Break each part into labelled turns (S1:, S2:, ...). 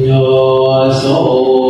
S1: Yo soy.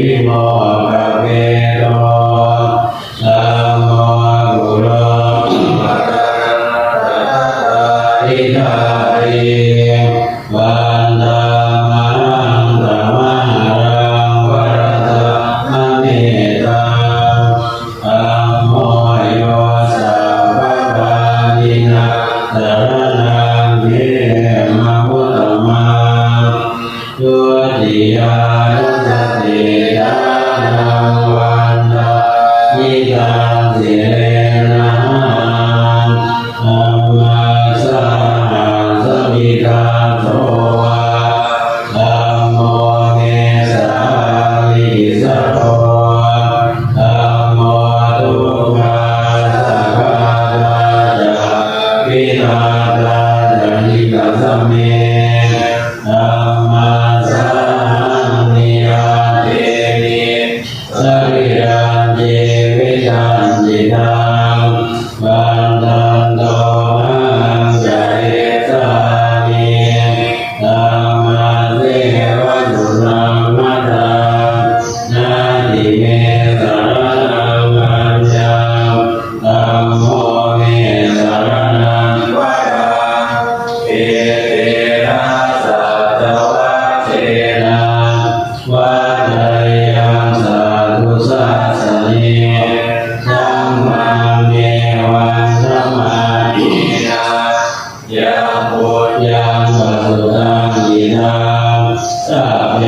S1: Amen. ยังสัตตังยินาสัพเพ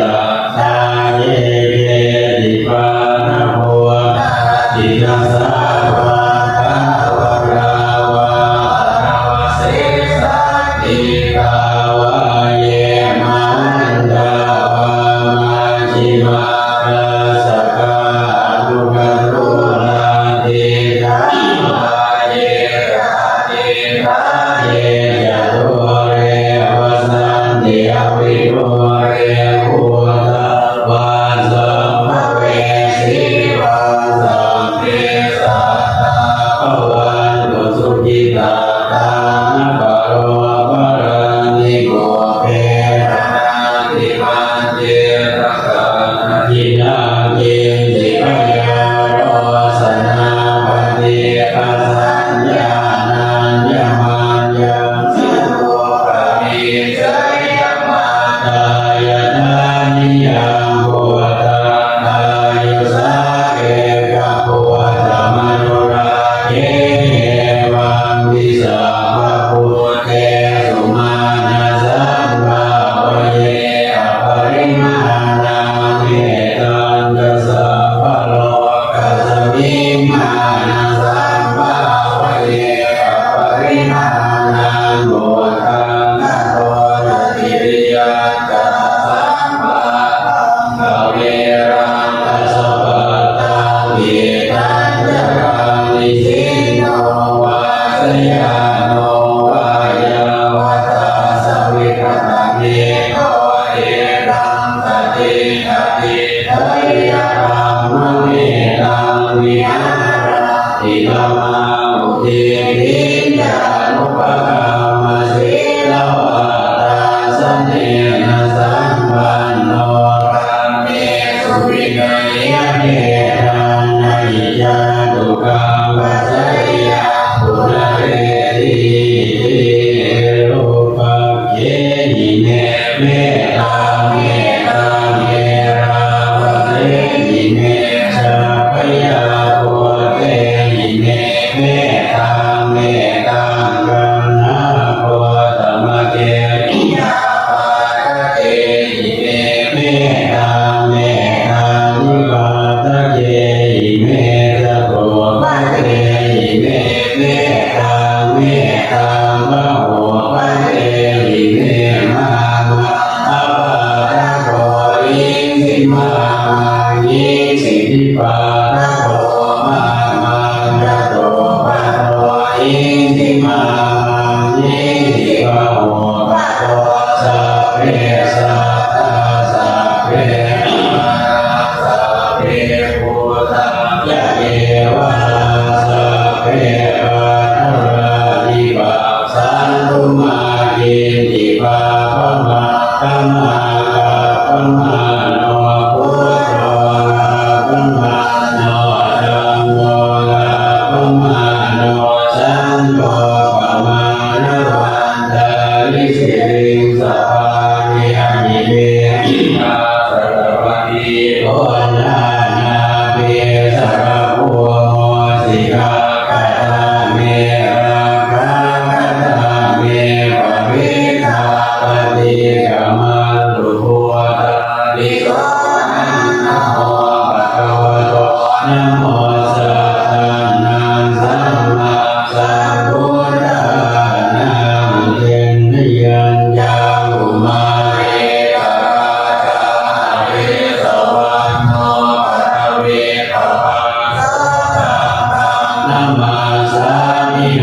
S1: ตา ยาโน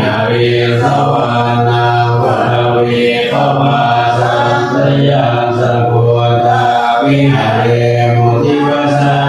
S1: หาเวสวานาวะเวปมาสัมสยาสโกตาวิหารมุทิวสา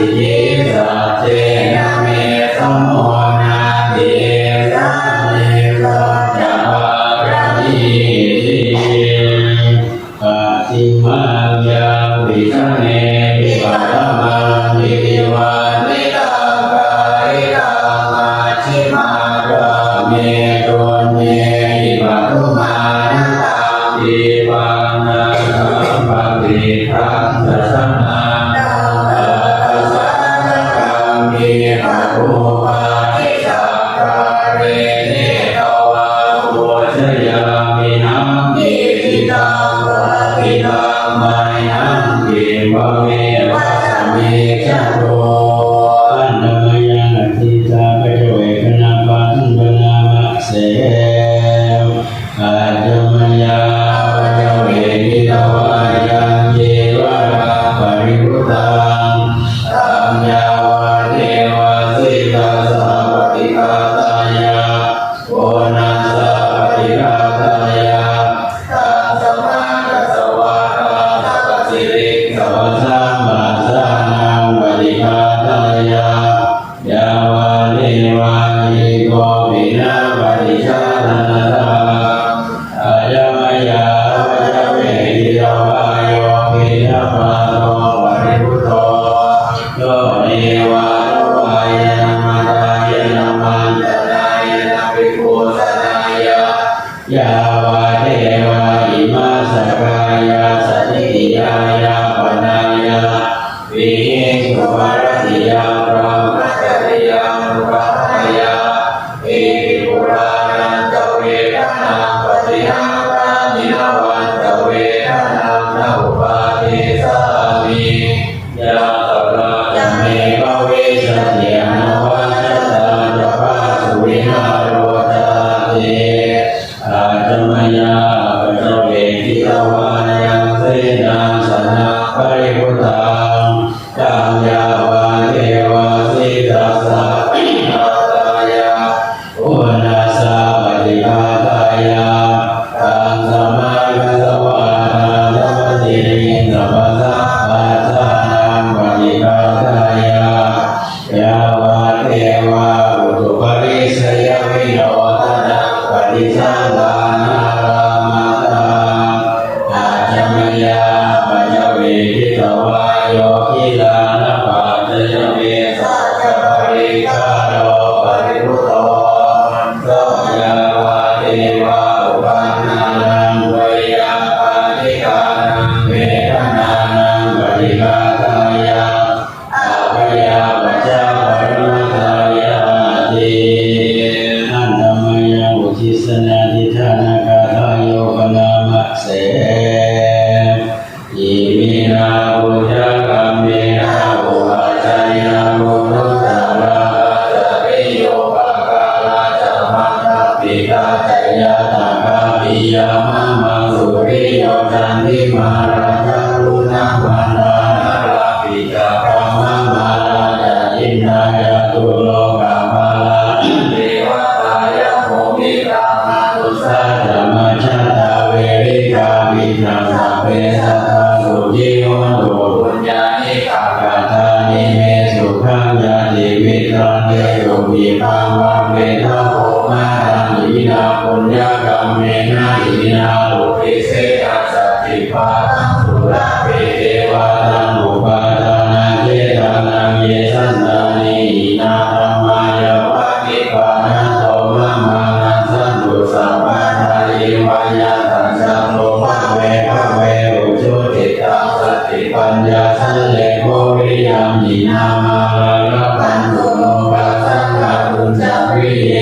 S1: สิเยสเจนะเมสโม ยาตากาปิยามะมังสุริโยจันติมาราคาลุนามา โลภิเสอาสัจจิปาทังสุรเปเทวาตังอุปาทานาเจตานังเยสันตานินาธรรมายะวะนิพพานโตมะมานัสสันตุสัมปัฏฐานิวายาตังสัมโลภเวภะเวอุจุติตังสติปัญญาสันเลโกวิยัมญินามาลาปันตุโนปัสสังฆาตุจักวิเย